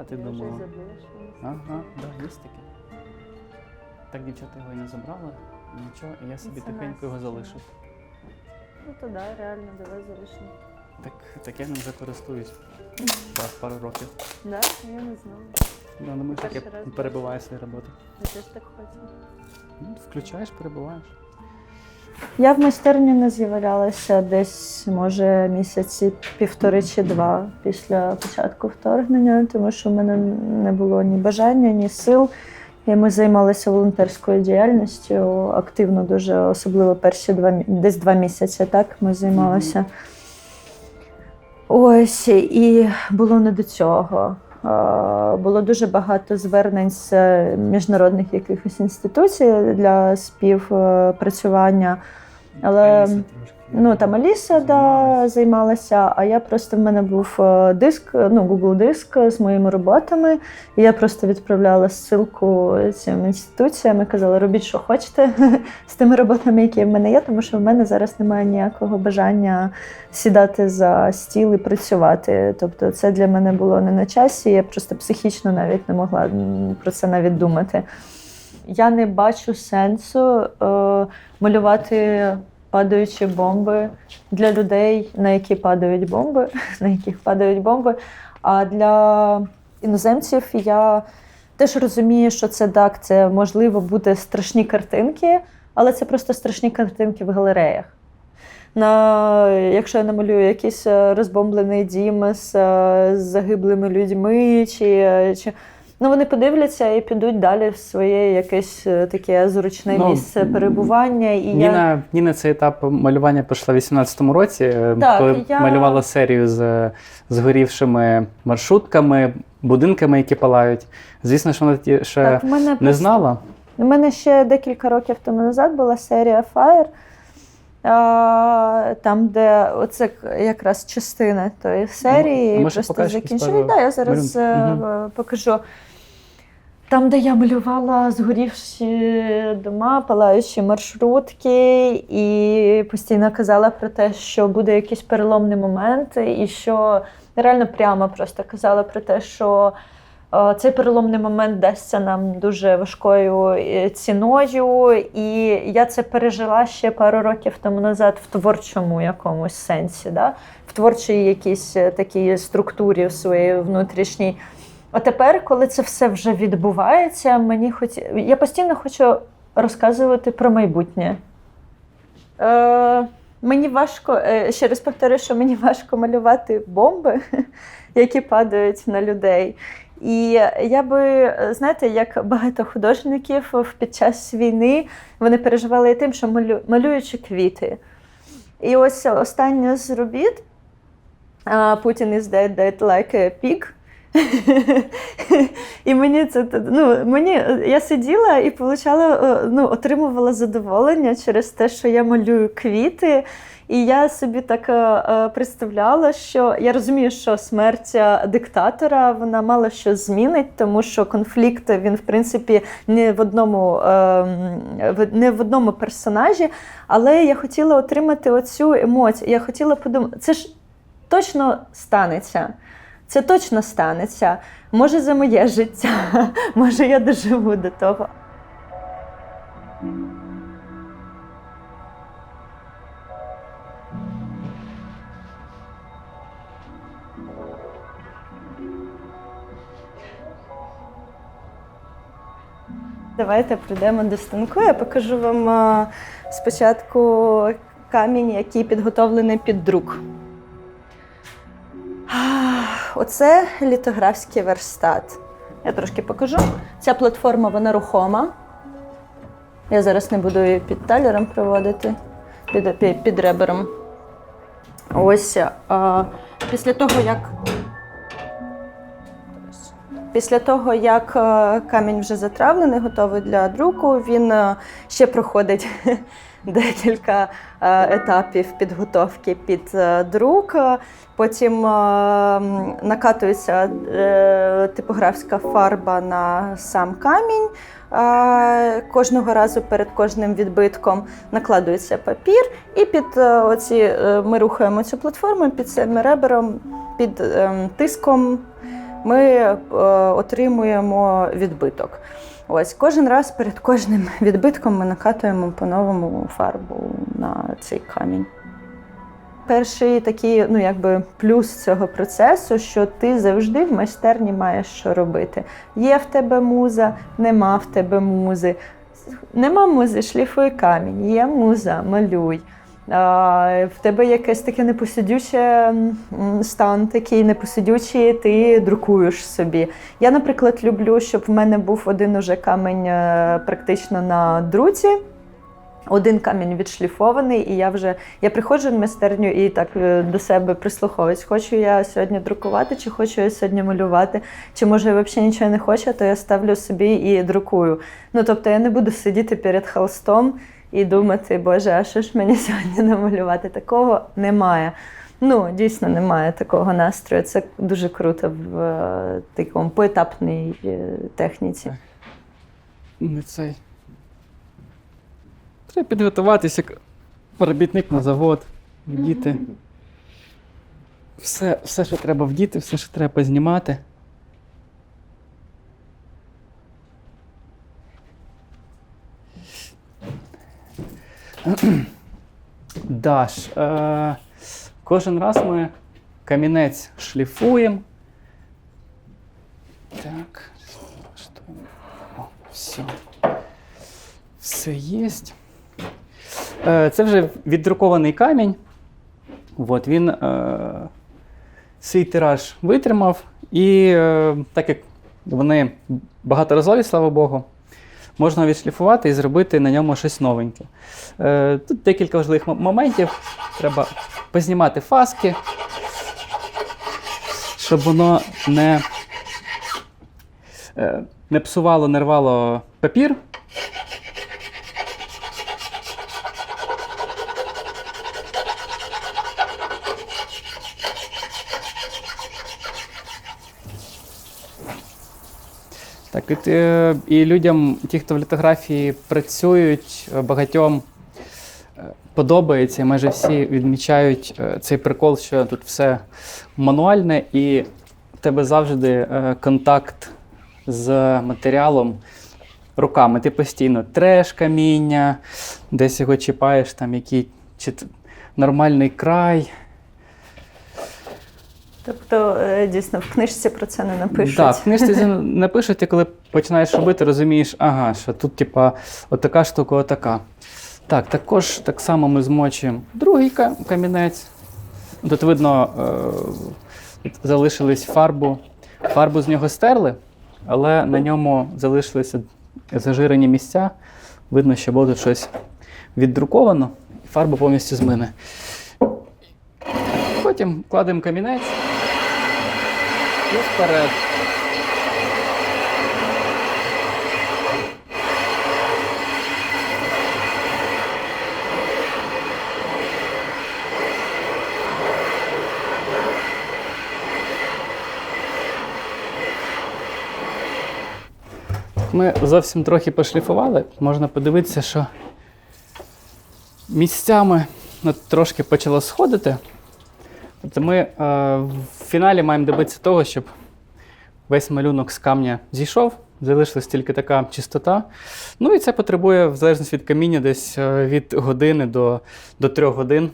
А ти Я вже думала? забула, що воно Ага, да, є таке. Так дівчата його і не забрали, нічого, і я собі Це тихенько його Настя. залишив. Ну то да, реально, давай залишимо. Так, так я ним вже користуюсь пару, пару років. Да? Я не знала. Да, ну, ми так я Перший раз перебуваю свої роботи. Я теж так хочу. Ну, включаєш, перебуваєш. Я в майстерні не з'являлася десь, може, місяці півтори чи два після початку вторгнення, тому що в мене не було ні бажання, ні сил. І ми займалися волонтерською діяльністю активно, дуже особливо перші два десь два місяці. Так ми займалися. Ось і було не до цього. Було дуже багато звернень з е, міжнародних якихось інституцій для співпрацювання. Але ну там Аліса да, займалася, а я просто в мене був е, диск, ну Google диск з моїми роботами. І я просто відправляла ссылку цим інституціям і казала, робіть, що хочете з тими роботами, які в мене є, тому що в мене зараз немає ніякого бажання сідати за стіл і працювати. Тобто, це для мене було не на часі. Я просто психічно навіть не могла про це навіть думати. Я не бачу сенсу е, малювати падаючі бомби для людей, на які падають бомби, на яких падають бомби. А для іноземців я теж розумію, що це так, це можливо буде страшні картинки, але це просто страшні картинки в галереях. На, якщо я намалюю якийсь е, розбомблений дім з, е, з загиблими людьми, чи, е, чи ну вони подивляться і підуть далі в своє якесь е, таке зручне Ну, місце перебування. І я... Ніна, Ніна цей етап малювання пройшла в 18-му році, е, Так, коли я- малювала серію з згорівшими маршрутками, будинками, які палають. Звісно, що вона ще Так, не просто- знала. У мене ще декілька років тому назад була серія Fire, там, де оце якраз частина тої серії, Ну, може, просто закінчили. Да, я зараз е, покажу. Там, де я малювала згорівші дома, палаючі маршрутки, і постійно казала про те, що буде якийсь переломний момент, і що реально прямо просто казала про те, що е, цей переломний момент дасться нам дуже важкою е, ціною. І я це пережила ще пару років тому назад в творчому якомусь сенсі, да? в творчій якійсь е, такій структурі в своїй внутрішній. А тепер, коли це все вже відбувається, мені хоч... я постійно хочу розказувати про майбутнє. Е, мені важко, е, ще раз повторю, що мені важко малювати бомби, які падають на людей. І я би, знаєте, як багато художників під час війни вони переживали тим, що малю, малюючи квіти. І ось остання з робіт Putin is dead, dead like a pig. і мені це ну, мені я сиділа і получала, е, ну, отримувала задоволення через те, що я малюю квіти. І я собі так е, е, представляла, що я розумію, що смерть е, диктатора вона мало що змінить, тому що конфлікт він в принципі не в одному е, не в одному персонажі. Але я хотіла отримати оцю емоцію. Я хотіла подумати, це ж точно станеться. Це точно станеться. Може, за моє життя, може, я доживу до того. Давайте прийдемо до станку. Я покажу вам спочатку камінь, який підготовлений під друк. Оце літографський верстат. Я трошки покажу. Ця платформа вона рухома. Я зараз не буду її під талером проводити, під, під, ребером. Ось а, після того, як Після того, як е, камінь вже затравлений, готовий для друку, він е, ще проходить декілька е, етапів підготовки під е, друк. Потім е, накатується типографська фарба на сам камінь. Кожного разу перед кожним відбитком накладується папір, і під оці ми рухаємо цю платформу під цим ребером, під ем, тиском ми отримуємо відбиток. Ось кожен раз перед кожним відбитком ми накатуємо по-новому фарбу на цей камінь. Перший такий, ну якби плюс цього процесу, що ти завжди в майстерні маєш що робити. Є в тебе муза, нема в тебе музи. Нема музи, шліфуй камінь, є муза, малюй. В тебе якесь таке непосидюче стан, такий непосидючий, ти друкуєш собі. Я, наприклад, люблю, щоб в мене був один уже камінь е, практично на друці. Один камінь відшліфований, і я вже я приходжу в майстерню і так е, до себе прислуховуюсь. Хочу я сьогодні друкувати, чи хочу я сьогодні малювати, чи може я взагалі нічого не хочу, то я ставлю собі і друкую. Ну тобто я не буду сидіти перед холстом і думати, Боже, а що ж мені сьогодні намалювати? Такого немає. Ну, дійсно немає такого настрою. Це дуже круто в е, такому поетапній е, техніці. Не цей. Треба підготуватися як робітник на завод, вдіти. Все, все, що треба вдіти, все, що треба познімати. Даш. Е, кожен раз ми камінець шліфуємо. Так. О, все. Все є. Е, Це вже віддрукований камінь. От, він е, свій тираж витримав. І е, так як вони багаторазові, слава Богу, можна відшліфувати і зробити на ньому щось новеньке. Е, тут декілька важливих моментів. Треба познімати фаски, щоб воно не, е, не псувало, не рвало папір. Так, і, і людям, ті, хто в літографії працюють, е, багатьом е, подобається, і майже всі відмічають е, цей прикол, що тут все мануальне, і в тебе завжди е, контакт з матеріалом руками. Ти постійно треш каміння, десь його чіпаєш, там який чи нормальний край. Тобто, е, дійсно, в книжці про це не напишуть. Так, в книжці це не пишуть, і коли починаєш робити, розумієш, ага, що тут, типа, отака штука, отака. Так, також так само ми змочуємо другий камінець. Тут видно, е, залишились фарбу. Фарбу з нього стерли, але на ньому залишилися зажирені місця. Видно, що було тут щось віддруковано, і фарба повністю змине. Потім кладемо камінець і вперед. Ми зовсім трохи пошліфували. Можна подивитися, що місцями ну, трошки почало сходити. Тобто ми е, в фіналі маємо добитися того, щоб весь малюнок з камня зійшов, залишилась тільки така чистота. Ну і це потребує, в залежності від каміння, десь е, від години до, до трьох годин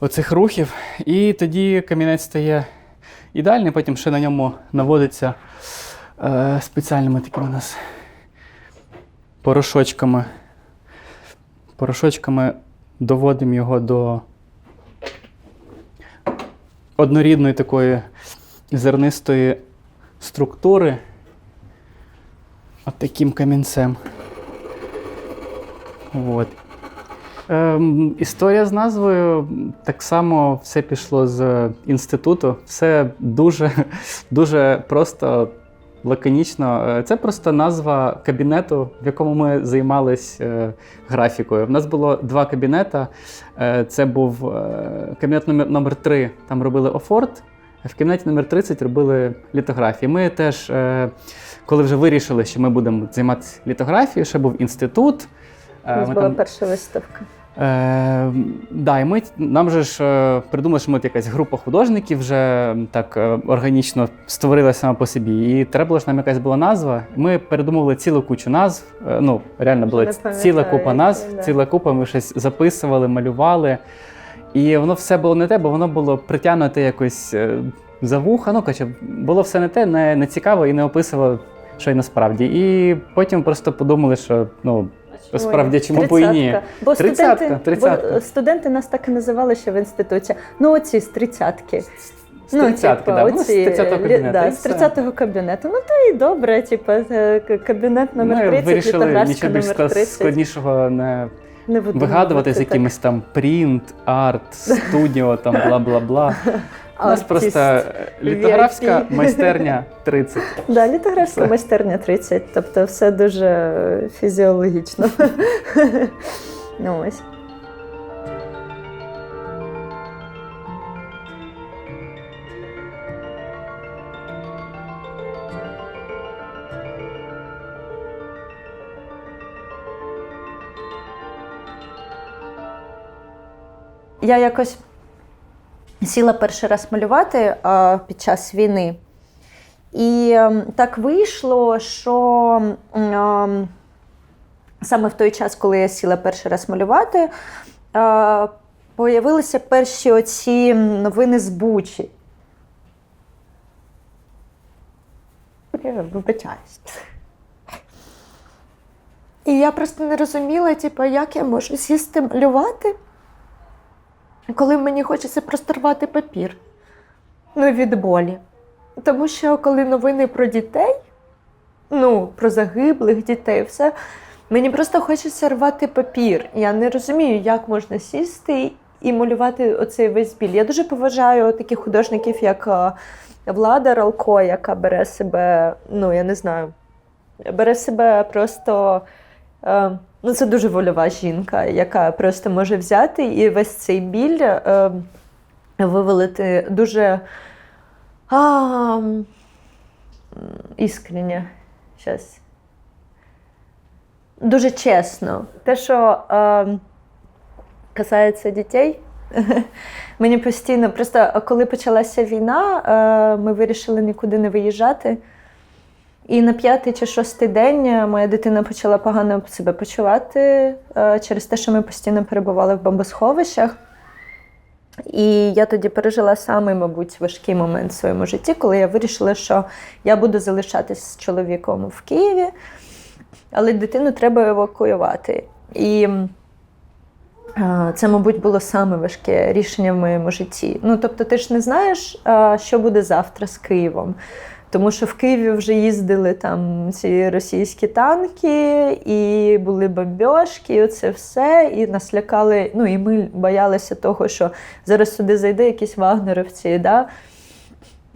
оцих рухів. І тоді камінець стає ідеальний, потім ще на ньому наводиться е, спеціальними такими у нас порошочками. Порошочками доводимо його до однорідної такої зернистої структури. От таким камінцем. От. Ем, історія з назвою так само все пішло з інституту. Все дуже, дуже просто лаконічно. Е, Це просто назва кабінету, в якому ми займались е, графікою. У нас було два кабінета. Е, Це був кабінет номер, номер 3, там робили офорт. а В кабінеті номер 30 робили літографії. Ми теж, коли вже вирішили, що ми будемо займатися літографією, ще був інститут. У нас була там- перша виставка. Е, да, і ми нам же ж е, придумали, що ми якась група художників вже так е, органічно створила сама по собі. І треба було ж нам якась була назва. Ми передумували цілу кучу назв. Ну, реально була ціла купа назв, да. ціла купа, ми щось записували, малювали. І воно все було не те, бо воно було притягнуте якось за вуха. Ну, коротше, було все не те, не, не цікаво і не описувало, що й насправді. І потім просто подумали, що ну, Справді, чому б і ні? Бо Тридцятка, бо студенти нас так і називали ще в інституті. Ну, оці з тридцятки. з тридцятки, да. ну, з 30-го кабінету. Да, з 30-го кабінету. Ну, то і добре, типу, е, кабінет номер Ми 30, вирішили нічого більш складнішого не Не вигадувати з так. якимись там принт, арт, студіо, там бла-бла-бла. У нас просто е, літографська майстерня 30. Да, літографська майстерня 30, тобто все дуже е, фізіологічно. ну, ось. Я якось сіла перший раз малювати під час війни. І ем, так вийшло, що ем, саме в той час, коли я сіла перший раз малювати, появилися перші оці новини з Бучі. Вибачаюсь. І я просто не розуміла, типу, як я можу сісти малювати, коли мені хочеться просто рвати папір. Ну, від болі. Тому що коли новини про дітей, ну, про загиблих дітей, все, мені просто хочеться рвати папір. Я не розумію, як можна сісти і малювати оцей весь біль. Я дуже поважаю таких художників, як е, Влада Ралко, яка бере себе, ну, я не знаю, бере себе просто. Е, ну, це дуже вольова жінка, яка просто може взяти і весь цей біль е, вивалити дуже а, м, іскренне. Щас. Дуже чесно. Те, що е, касається дітей, мені постійно, просто коли почалася війна, е, ми вирішили нікуди не виїжджати. І на п'ятий чи шостий день е, моя дитина почала погано себе почувати е, через те, що ми постійно перебували в бомбосховищах. І я тоді пережила самий, мабуть, важкий момент в своєму житті, коли я вирішила, що я буду залишатись з чоловіком в Києві, але дитину треба евакуювати. І е, це, мабуть, було саме важке рішення в моєму житті. Ну, тобто, ти ж не знаєш, що буде завтра з Києвом. Тому що в Києві вже їздили там ці російські танки, і були бомбьошки, і оце все. І нас лякали. Ну і ми боялися того, що зараз сюди зайде якісь вагнеровці, да?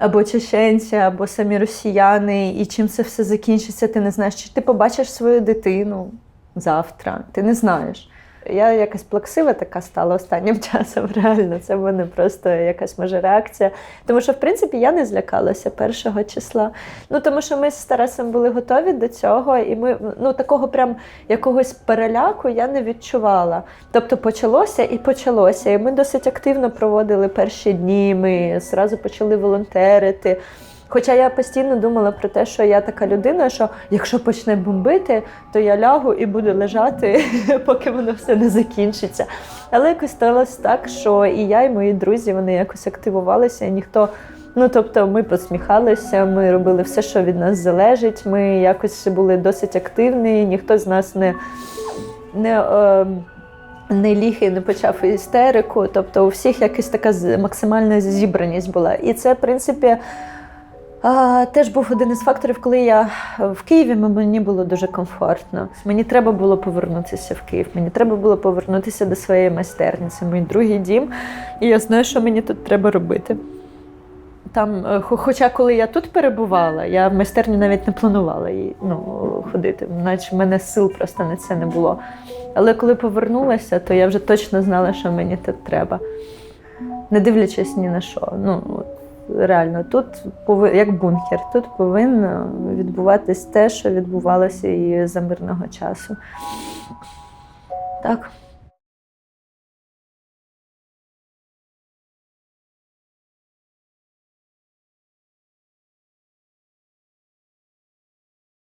або чеченці, або самі росіяни, і чим це все закінчиться, ти не знаєш, чи ти побачиш свою дитину завтра, ти не знаєш. Я якась плаксива така стала останнім часом. Реально, це в мене просто якась може реакція. Тому що, в принципі, я не злякалася першого числа. Ну тому що ми з Тарасом були готові до цього, і ми ну такого прям якогось переляку я не відчувала. Тобто почалося і почалося. І ми досить активно проводили перші дні. Ми зразу почали волонтерити. Хоча я постійно думала про те, що я така людина, що якщо почне бомбити, то я лягу і буду лежати, поки воно все не закінчиться. Але якось сталося так, що і я, і мої друзі вони якось активувалися, і ніхто. Ну, тобто, ми посміхалися, ми робили все, що від нас залежить. Ми якось були досить активні, ніхто з нас не, не, е, не ліг і не почав істерику. Тобто, у всіх якась така максимальна зібраність була. І це, в принципі, теж був один із факторів, коли я в Києві мені було дуже комфортно. Мені треба було повернутися в Київ. Мені треба було повернутися до своєї майстерні. Це мій другий дім. І я знаю, що мені тут треба робити. Там, е, хоча коли я тут перебувала, я в майстерню навіть не планувала її, ну, ходити, наче в мене сил просто на це не було. Але коли повернулася, то я вже точно знала, що мені тут треба. Не дивлячись ні на що. Ну, реально, тут пови- як бункер, тут повинно відбуватись те, що відбувалося і за мирного часу. Так.